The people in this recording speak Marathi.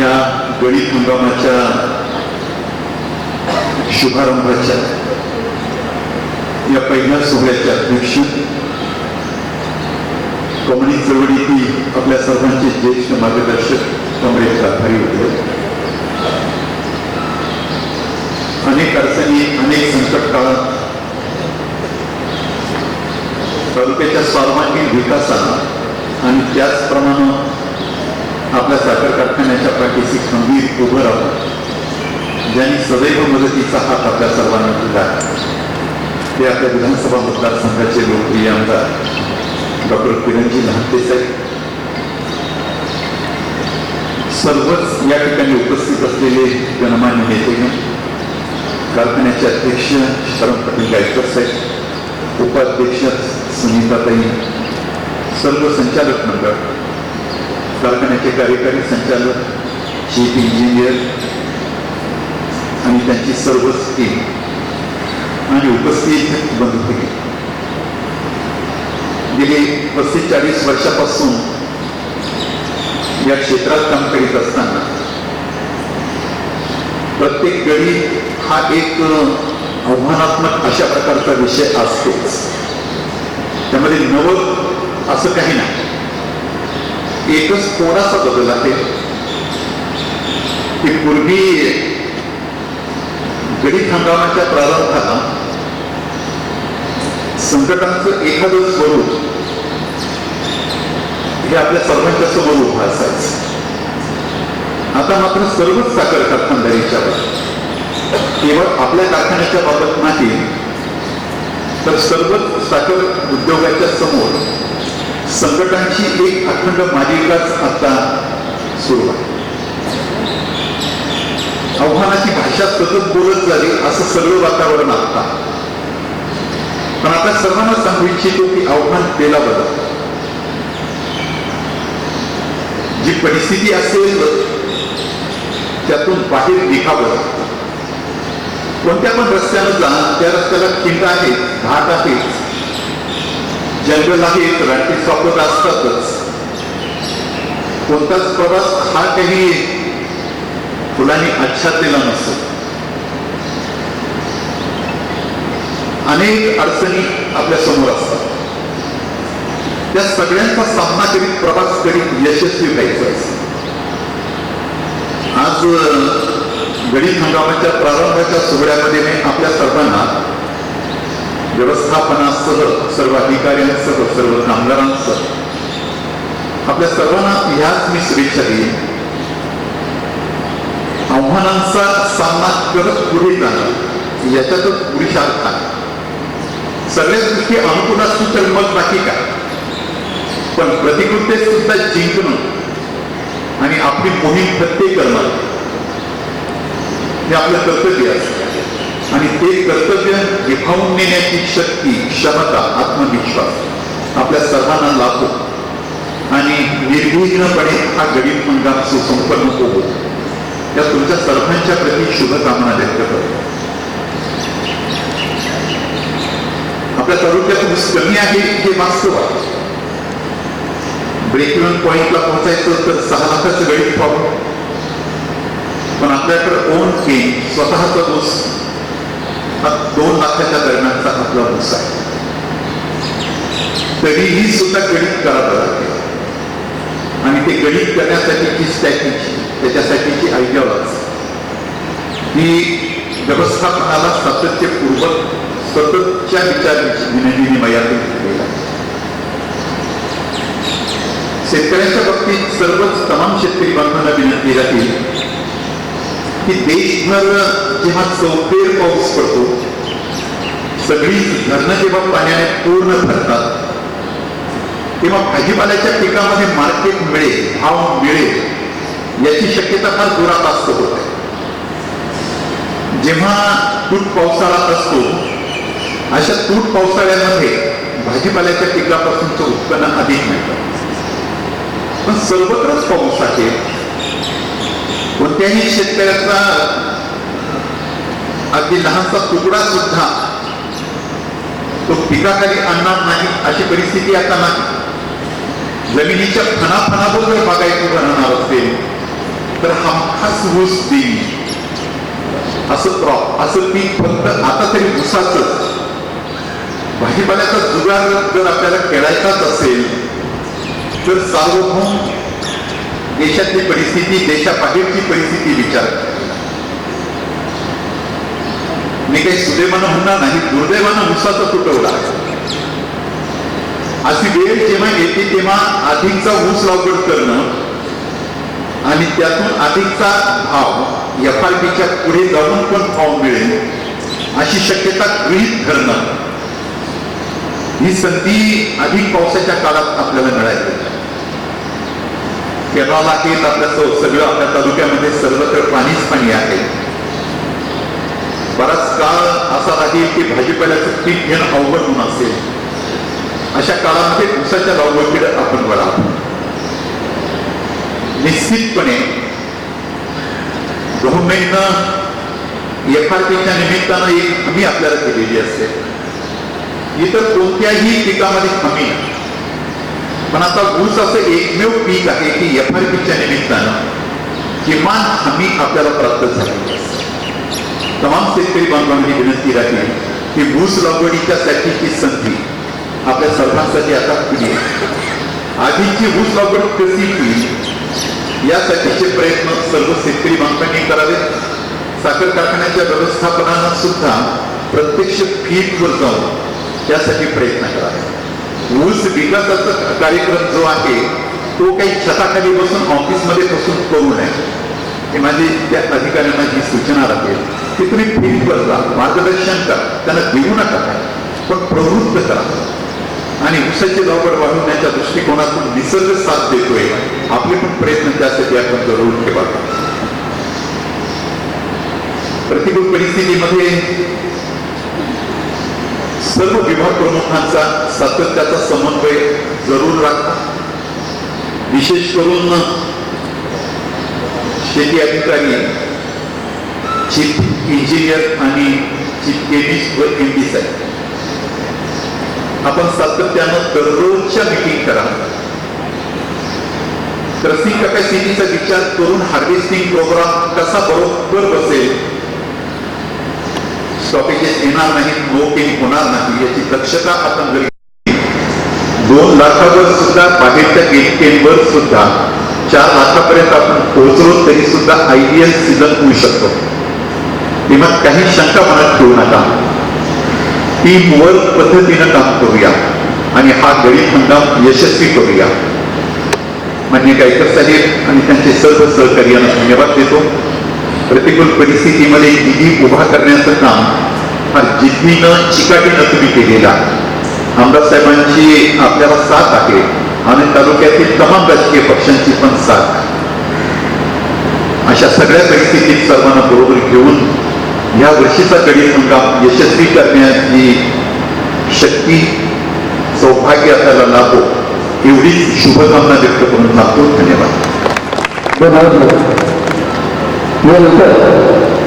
ह्या गणित हंगामाच्या शुभारंभाच्या या पहिल्या सोहळ्याच्या अध्यक्ष कम्युनिस्ट चळवळीतील आपल्या सर्वांचे ज्येष्ठ मार्गदर्शक कॉम्रेड आभारी होते. अनेक अडचणी अनेक संकट काळात तालुक्याच्या सर्वांगीण विकासाला आणि त्याचप्रमाणे आपल्या साखर कारखान्याच्या पाठीशी खंबीर उभं राहून ज्यांनी सदैव मदतीचा हात आपल्या सर्वांना दिला. ते आपल्या विधानसभा मतदारसंघाचे लोकप्रिय आमदार डॉक्टर किरणजी लहानते साहेब. सर्वच या ठिकाणी उपस्थित असलेले गणमान्य नेते कारखान्याचे अध्यक्ष शरण पाटील गायकर साहेब उपाध्यक्ष सुनीताताई सर्व संचालक मंडळ कारखान्याचे कार्यकारी संचालक चीफ इंजिनियर आणि त्यांची सर्वच टीम आणि उपस्थित बंधू गेली पस्तीस चाळीस वर्षापासून या क्षेत्रात काम करीत असताना प्रत्येक गडी हा एक आव्हानात्मक अशा प्रकारचा विषय असतोच. त्यामध्ये नवं असं काही नाही. एकच थोडासा बदल आहे? की पूर्वी गणित हंगामाच्या प्रारंभाला संकटांचं एखादं स्वरूप हे आपल्या सर्वांच्या समोर उभं असायचं. आता मात्र सर्वच साखर कारखानदारीच्या केवळ आपल्या कारखान्याच्या बाबत नाही तर सर्वच साखर उद्योगाच्या समोर संकटांची एक अखंड मालिकाच आता सुरू आहे. आव्हानाची भाषा सतत बोलत झाली असं सगळं वातावरण आता. पण आता सर्वांना सांगू इच्छितो की आव्हान केला बदल जी परिस्थिती असेल त्यातून बाहेर निघावं कोणत्या पण रस्त्यानं जा त्या रस्त्याला खिंड आहे घाट आहे जंगल आहेत राठी सॉफ्टवेअर असतातच. कोणताच प्रवास हा काही फुलांनी आच्छादलेला नसतो. अनेक अडचणी आपल्यासमोर असतात. त्या सगळ्यांचा सामना करीत प्रवास करीत यशस्वी व्हायचं असतं. आज गणित हंगामाच्या प्रारंभाच्या सोहळ्यामध्ये मी आपल्या सर्वांना व्यवस्थापनासह सर्व अधिकाऱ्यांसह सर्व कामगारांसह. आपल्या सर्वांना ह्याच मी शुभेच्छा देईन. आव्हानांचा सामना करत पुढे जाणं याच्यातच पुरुषार्थ आहे. सगळ्याच गोष्टी अनुकूल असतील तर मग बाकी काय? पण प्रतिकृत्य सुद्धा जिंकणं आणि आपली मोहीम प्रत्येक करणं हे आपलं कर्तव्य असतं. आणि ते कर्तव्य निभावून नेण्याची शक्ती क्षमता आत्मविश्वास आपल्या सर्वांना लाभो. आणि निर्विघ्नपणे हा गरीब हंगाम सुसंपन्न होतो या तुमच्या सर्वांच्या प्रती शुभकामना व्यक्त करतो. आपल्या तालुक्यात ऊस कमी आहे हे वास्तव आहे. ब्रेक इव्हन पॉईंटला पोहोचायचं तर सहा लाखाचं गणित व्हावं पण आपल्याकडे ओन केन स्वतःचा ऊस हा दोन लाखाच्या दरम्यानचा आपला ऊस आहे. तरीही सुद्धा गणित करावं लागते. आणि ते गणित करण्यासाठीची स्ट्रॅटेजी त्याच्यासाठीची आयडिओलॉजी ही व्यवस्थापनाला सातत्यपूर्वक सततच्या विचारांची विनिमयातून केलेला आहे. शेतकऱ्यांच्या बाबतीत सर्वच तमाम शेतकरी बांधवांना विनंती राहील की देशभर जेव्हा चौफेर पाऊस पडतो सगळी धरणं जेव्हा पाण्याने पूर्ण भरतात तेव्हा भाजीपाल्याच्या पिकामध्ये मार्केट मिळेल भाव मिळेल याची शक्यता फार दुरापास्त होत जेव्हा तूट पावसाळा असतो अशा तूट पावसाळ्यामध्ये भाजीपाल्याच्या पिकापासूनचं उत्पन्न अधिक मिळतं पण सर्वत्रच पाऊस आहे कोणत्याही शेतकऱ्याचा अगदी लहानसा तुकडा सुद्धा तो पिकाखाली आणणार नाही, अशी परिस्थिती आता नाही. जमिनीच्या फणाफणावर जर बागायती बनवणार असेल, तर हा हाच ऊस देईल. असं क्रॉप असं पीक फक्त आता तरी ऊसाच. भाजीपाल्याचा जुगार जर आपल्याला खेळायचाच असेल, तर सार्वभौम देशातली परिस्थिती देशाबाहेरची परिस्थिती विचार. मी काही सुदैवानं म्हणणार नाही दुर्दैवानं उसाचा तुटवला अशी वेळ जेव्हा येते तेव्हा अधिकचा ऊस लागवड करणं आणि त्यातून अधिकचा भाव एफ आर पीच्या पुढे जाऊन पण भाव मिळेल अशी शक्यता गृहित धरणं ही संधी अधिक पावसाच्या काळात आपल्याला मिळाली. केरळाला आहेत आपल्या सगळं आपल्या तालुक्यामध्ये सर्वत्र पाणीच पाणी आहे. बराच काळ असा राहील की भाजीपाल्याचं पीक घेणं अवघड होऊन असेल. अशा काळामध्ये ऊसाच्या लागवडीकडे आपण वळा. निश्चितपणे गव्हर्नमेंटनं एफ आर पीच्या निमित्तानं एक हमी आपल्याला केलेली असते. इतर कोणत्याही पिकामध्ये हमी नाही. पण आता ऊस असं एकमेव पीक आहे की एफ़ आर पीच्या निमित्तानं किमान हमी आपल्याला प्राप्त असते तमाम शेतकरी बांधवांनी विनंती राहील की ऊस लागवडीच्या साठीची संधी आपल्या सर्वांसाठी आता खुली आधीची ऊस लागवड कशी होईल, यासाठीचे प्रयत्न सर्व शेतकरी बांधवांनी करावेत. साखर कारखान्याच्या व्यवस्थापनानं सुद्धा प्रत्यक्ष फील्डवर जाऊन त्यासाठी प्रयत्न करावे ऊस विकासाचा कार्यक्रम जो आहे तो काही छताखाली बसून ऑफिसमध्ये बसून करू नये. हे माझी त्या अधिकाऱ्यांना जी सूचना राहील की तुम्ही फील्डवर जा मार्गदर्शन करा त्यांना देऊ नका पण प्रवृत्त करा. आणि ऊसाची लागवड वाढवण्याच्या दृष्टिकोनातून निसर्ग साथ देतोय आपले पण प्रयत्न त्यासाठी आपण जरूर ठेवा प्रतिकूल परिस्थितीमध्ये सर्व विभाग प्रमुखांचा सातत्याचा समन्वय जरूर राखा. विशेष करून शेती अधिकारी चीफ इंजिनियर आणि चीफ केमिस्ट व एम डी साहेब. आपण सातत्यानं दररोजच्या मिटिंग करा. क्रसिंग कॅपॅसिटीचा विचार करून हार्वेस्टिंग प्रोग्राम कसा बरोबर बसेल स्टॉपेजेस येणार नाही नोकिंग होणार नाही याची दक्षता आपण जर हो दोन लाखावर सुद्धा बाहेरच्या गेटकेंवर सुद्धा चार लाखापर्यंत आपण पोहोचलो तरी सुद्धा आयडियल सीझन होऊ शकतो. तेव्हा काही शंका मनात ठेवू नका. टीम वर्क पद्धतीनं काम करूया आणि हा गरीब हंगाम यशस्वी करूया. मान्य गायकर साहेब आणि त्यांचे सर्व सहकार्यांना धन्यवाद देतो. प्रतिकूल परिस्थितीमध्ये निधी उभा करण्याचं काम हा जिद्दीनं चिकाटीनं तुम्ही केलेला आमदार साहेबांची आपल्याला साथ आहे आणि तालुक्यातील तमाम राजकीय पक्षांची पण साथ अशा सगळ्या परिस्थितीत सर्वांना बरोबर घेऊन या वर्षीचा गणित हंगाम यशस्वी करण्याची शक्ती सौभाग्य आपल्याला लाभो एवढीच शुभकामना व्यक्त करून थांबतो धन्यवाद. धन्यवाद यानंतर